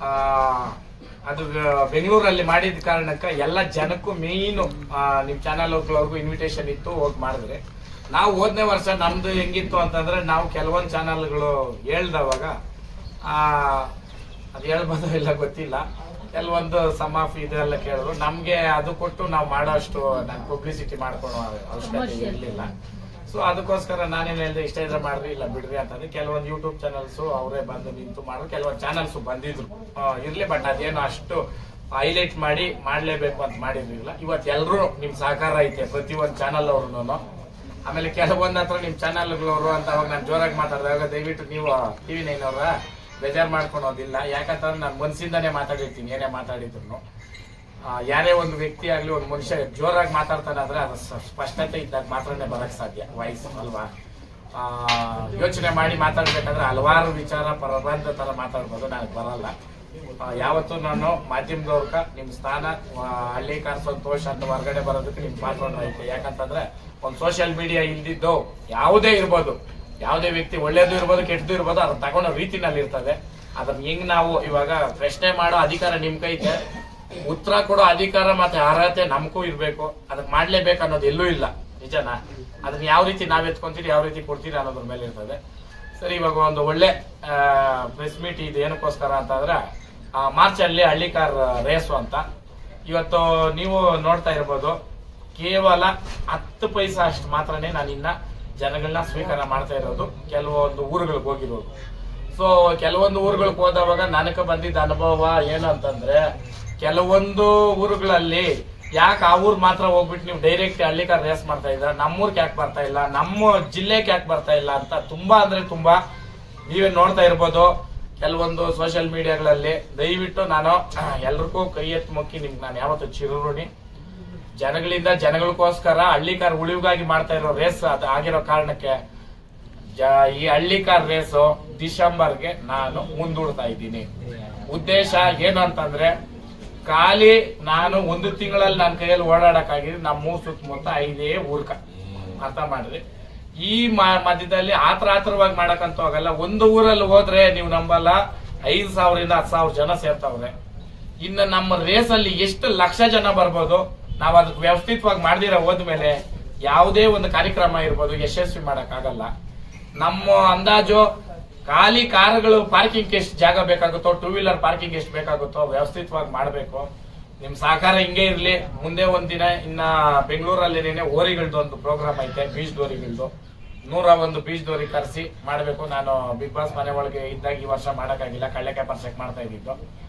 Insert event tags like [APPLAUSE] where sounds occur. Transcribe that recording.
ಆ, ಅದು ಬೆಂಗಳೂರಲ್ಲಿ ಮಾಡಿದ ಕಾರಣಕ್ಕೆ ಎಲ್ಲ ಜನಕ್ಕೂ ಮೇಯ್ನು ನಿಮ್ ಚಾನಲ್ಗಳವ್ರಿಗೂ ಇನ್ವಿಟೇಷನ್ ಇತ್ತು ಹೋಗಿ ಮಾಡಿದ್ರೆ. ನಾವು ಹೋದನೇ ವರ್ಷ ನಮ್ದು ಹೆಂಗಿತ್ತು ಅಂತಂದ್ರೆ ನಾವು ಕೆಲವೊಂದು ಚಾನಲ್ಗಳು ಹೇಳ್ದವಾಗ ಆ ಅದು ಹೇಳ್ಬೋದೋ ಇಲ್ಲ ಗೊತ್ತಿಲ್ಲ. ಕೆಲವೊಂದು ಸಮ್ ಆಫ್ ಇದೆಲ್ಲ ಕೇಳಿದ್ರು. ನಮ್ಗೆ ಅದು ಕೊಟ್ಟು ನಾವು ಮಾಡೋಷ್ಟು ನಾನು ಪಬ್ಲಿಸಿಟಿ ಮಾಡ್ಕೊಳೋ ಅವಶ್ಯಕತೆ ಇರಲಿಲ್ಲ. ಸೊ ಅದಕ್ಕೋಸ್ಕರ ನಾನೇನು ಹೇಳ್ದೆ ಇಷ್ಟ ಇದ್ರೆ ಮಾಡ್ರಿ, ಇಲ್ಲ ಬಿಡ್ರಿ ಅಂತಂದ್ರೆ ಕೆಲವೊಂದು ಯೂಟ್ಯೂಬ್ ಚಾನಲ್ಸು ಅವರೇ ಬಂದು ನಿಂತು ಮಾಡಿದ್ರು ಕೆಲವೊಂದು ಚಾನಲ್ಸ್ ಬಂದಿದ್ರು. ಇರಲಿ ಬಟ್ ಅದೇನು ಅಷ್ಟು ಹೈಲೈಟ್ ಮಾಡಿ ಮಾಡಲೇಬೇಕು ಅಂತ ಮಾಡಿರಲಿಲ್ಲ. ಇವತ್ತು ಎಲ್ಲರೂ ನಿಮ್ಮ ಸಹಕಾರ ಐತೆ, ಪ್ರತಿಯೊಂದು ಚಾನಲ್ ಅವ್ರು ಆಮೇಲೆ ಕೆಲವೊಂದು ಹತ್ರ ನಿಮ್ಮ ಚಾನಲ್ಗಳವರು ಅಂತ ಅವಾಗ ನಾನು ಜೋರಾಗಿ ಮಾತಾಡಿದಾಗ ದಯವಿಟ್ಟು ನೀವು ಟಿವಿ ನೈನ್ ಅವರ ಬೇಜಾರು ಮಾಡ್ಕೊಳೋದಿಲ್ಲ. ಯಾಕಂತಂದ್ರೆ ನಾನು ಮನ್ಸಿಂದಾನೇ ಮಾತಾಡಿರ್ತೀನಿ, ಏನೇ ಮಾತಾಡಿದ್ರು ಯಾರೇ ಒಂದು ವ್ಯಕ್ತಿ ಆಗ್ಲಿ ಒಂದು ಮನುಷ್ಯ ಜೋರಾಗಿ ಮಾತಾಡ್ತಾನೆ ಆದ್ರೆ ಅದು ಸ್ಪಷ್ಟತೆ ಇದ್ದಾಗ ಮಾತ್ರನೇ ಬರಕ್ ಸಾಧ್ಯ ವಾಯ್ಸ್ ಅಲ್ವಾ? ಆ, ಯೋಚನೆ ಮಾಡಿ ಮಾತಾಡ್ಬೇಕಂದ್ರೆ ಹಲವಾರು ವಿಚಾರ ಪ್ರಬಂಧ ತರ ಮಾತಾಡ್ಬೋದು ನನಗೆ ಬರಲ್ಲ. ಯಾವತ್ತು ನಾನು ಮಾಧ್ಯಮದವ್ರಕ ನಿಮ್ ಸ್ಥಾನ ಹಳ್ಳಿ ಹಳ್ಳಿಕಾರ್ ಸಂತೋಷ ಅಂತ ಹೊರಗಡೆ ಬರೋದಕ್ಕೆ ನಿಮ್ ಪಾತ್ರ ಐತೆ. ಯಾಕಂತಂದ್ರೆ ಒಂದು ಸೋಷಿಯಲ್ ಮೀಡಿಯಾ ಇಲ್ದಿದ್ದು ಯಾವುದೇ ಇರ್ಬೋದು ಯಾವುದೇ ವ್ಯಕ್ತಿ ಒಳ್ಳೇದು ಇರ್ಬೋದು ಕೆಟ್ಟದ್ದು ಇರ್ಬೋದು ಅದ್ರ ತಗೊಳ್ಳೋ ರೀತಿನಲ್ಲಿ ಇರ್ತದೆ ಅದನ್ನ ಹೆಂಗ್ ನಾವು ಇವಾಗ ಪ್ರಶ್ನೆ ಮಾಡೋ ಅಧಿಕಾರ ನಿಮ್ ಕೈತೆ ಉತ್ತರ ಕೊಡೋ ಅಧಿಕಾರ ಮತ್ತೆ ಅರ್ಹತೆ ನಮಗೂ ಇರಬೇಕು. ಅದಕ್ಕೆ ಮಾಡಲೇಬೇಕು ಅನ್ನೋದು ಎಲ್ಲೂ ಇಲ್ಲ. ನಿಜನಾ? ಅದನ್ನ ಯಾವ ರೀತಿ ನಾವು ಎತ್ಕೊಂತೀರಿ, ಯಾವ ರೀತಿ ಕೊಡ್ತೀರಿ ಅನ್ನೋದ್ರ ಮೇಲೆ ಇರ್ತದೆ. ಸರಿ, ಇವಾಗ ಒಂದು ಒಳ್ಳೆ ಪ್ರೆಸ್ ಮೀಟ್ ಇದು ಏನಕ್ಕೋಸ್ಕರ ಅಂತಂದ್ರೆ ಮಾರ್ಚ್ ಅಲ್ಲಿ ಹಳ್ಳಿಕಾರ್ ರೇಸು ಅಂತ. ಇವತ್ತು ನೀವು ನೋಡ್ತಾ ಇರ್ಬೋದು, ಕೇವಲ ಹತ್ತು ಪೈಸಾ ಅಷ್ಟು ಮಾತ್ರನೇ ನಾನು ಇನ್ನ ಜನಗಳನ್ನ ಸ್ವೀಕಾರ ಮಾಡ್ತಾ ಇರೋದು. ಕೆಲವೊಂದು ಊರುಗಳಿಗೆ ಹೋಗಿರೋದು. ಸೊ ಕೆಲವೊಂದು ಊರುಗಳಿಗೆ ಹೋದವಾಗ ನನಗೆ ಬಂದಿದ್ದ ಅನುಭವ ಏನು ಅಂತಂದ್ರೆ ಕೆಲವೊಂದು ಊರುಗಳಲ್ಲಿ ಯಾಕೆ ಆ ಊರ್ ಮಾತ್ರ ಹೋಗ್ಬಿಟ್ಟು ನೀವು ಡೈರೆಕ್ಟ್ ಹಳ್ಳಿಕಾರ್ ರೇಸ್ ಮಾಡ್ತಾ ಇದ್ರ? ನಮ್ಮೂರ್ಗೆ ಯಾಕೆ ಬರ್ತಾ ಇಲ್ಲ? ನಮ್ಮ ಜಿಲ್ಲೆಗೆ ಯಾಕೆ ಬರ್ತಾ ಇಲ್ಲ ಅಂತ ತುಂಬಾ ಅಂದ್ರೆ ತುಂಬಾ ನೀವೇ ನೋಡ್ತಾ ಇರ್ಬೋದು. ಕೆಲವೊಂದು ಸೋಷಿಯಲ್ ಮೀಡಿಯಾಗಳಲ್ಲಿ ದಯವಿಟ್ಟು ನಾನು [CLEARS THROAT] ಎಲ್ರಿಗೂ ಕೈ ಎತ್ತಿ ಮುಕ್ಕಿ ನಿಮ್ಗೆ ನಾನು ಯಾವತ್ತು ಚಿರುರುಣಿ ಜನಗಳಿಂದ ಜನಗಳಿಗೋಸ್ಕರ ಹಳ್ಳಿಕಾರ್ ಉಳಿವಿಗಾಗಿ ಮಾಡ್ತಾ ಇರೋ ರೇಸ್ ಅದು ಆಗಿರೋ ಕಾರಣಕ್ಕೆ ಜ- ಹಳ್ಳಿ ಕಾರ್ ರೇಸು ಡಿಸೆಂಬರ್ಗೆ ನಾನು ಮುಂದೂಡ್ತಾ ಇದ್ದೀನಿ. ಉದ್ದೇಶ ಏನು ಅಂತಂದ್ರೆ, ಖಾಲಿ ನಾನು ಒಂದು ತಿಂಗಳಲ್ಲಿ ನನ್ನ ಕೈಯಲ್ಲಿ ಓಡಾಡಕ್ಕಾಗಿದ್ರೆ ನಮ್ಮ ಸುತ್ತಮುತ್ತ ಐದೇ ಊರ್ಕ ಅರ್ಥ ಮಾಡಿದ್ರಿ ಈ ಮಧ್ಯದಲ್ಲಿ ಆತರ ಆತರವಾಗಿ ಮಾಡಕ್ಕಂತ ಹೋಗಲ್ಲ ಒಂದು ಊರಲ್ಲಿ ಹೋದ್ರೆ ನೀವು ನಂಬಲ್ಲ, ಐದು ಸಾವಿರದಿಂದ ಹತ್ತು ಸಾವಿರ ಜನ ಸೇರ್ತಾವ್ರೆ. ಇನ್ನು ನಮ್ಮ ರೇಸ್ ಅಲ್ಲಿ ಎಷ್ಟು ಲಕ್ಷ ಜನ ಬರ್ಬೋದು, ನಾವು ಅದಕ್ಕೆ ವ್ಯವಸ್ಥಿತವಾಗಿ ಮಾಡ್ದಿರ ಹೋದ್ಮೇಲೆ ಯಾವುದೇ ಒಂದು ಕಾರ್ಯಕ್ರಮ ಇರ್ಬೋದು, ಯಶಸ್ವಿ ಮಾಡಕ್ಕಾಗಲ್ಲ. ನಮ್ಮ ಅಂದಾಜು ಖಾಲಿ ಕಾರುಗಳು ಪಾರ್ಕಿಂಗ್ ಎಷ್ಟು ಜಾಗ ಬೇಕಾಗುತ್ತೋ ಟೂ ವೀಲರ್ ಪಾರ್ಕಿಂಗ್ ಎಷ್ಟು ಬೇಕಾಗುತ್ತೋ, ವ್ಯವಸ್ಥಿತವಾಗಿ ಮಾಡಬೇಕು. ನಿಮ್ ಸಹಕಾರ ಹಿಂಗೆ ಇರಲಿ. ಮುಂದೆ ಒಂದಿನ ಇನ್ನ ಬೆಂಗಳೂರಲ್ಲಿ ಓರಿಗಳದ್ದು ಒಂದು ಪ್ರೋಗ್ರಾಮ್ ಐತೆ ಬೀಚ್ ದೋರಿಗಳದ್ದು ನೂರ ಒಂದು ಬೀಚ್ ದೋರಿ ಕರೆಸಿ ಮಾಡಬೇಕು. ನಾನು ಬಿಗ್ ಬಾಸ್ ಮನೆ ಒಳಗೆ ಇದ್ದಾಗ ಈ ವರ್ಷ ಮಾಡಕ್ಕಾಗಿಲ್ಲ. ಕಳ್ಳೆಕಾಯಿ ಪರ್ಸೆಕ್ ಮಾಡ್ತಾ ಇದ್ದಿದ್ದು.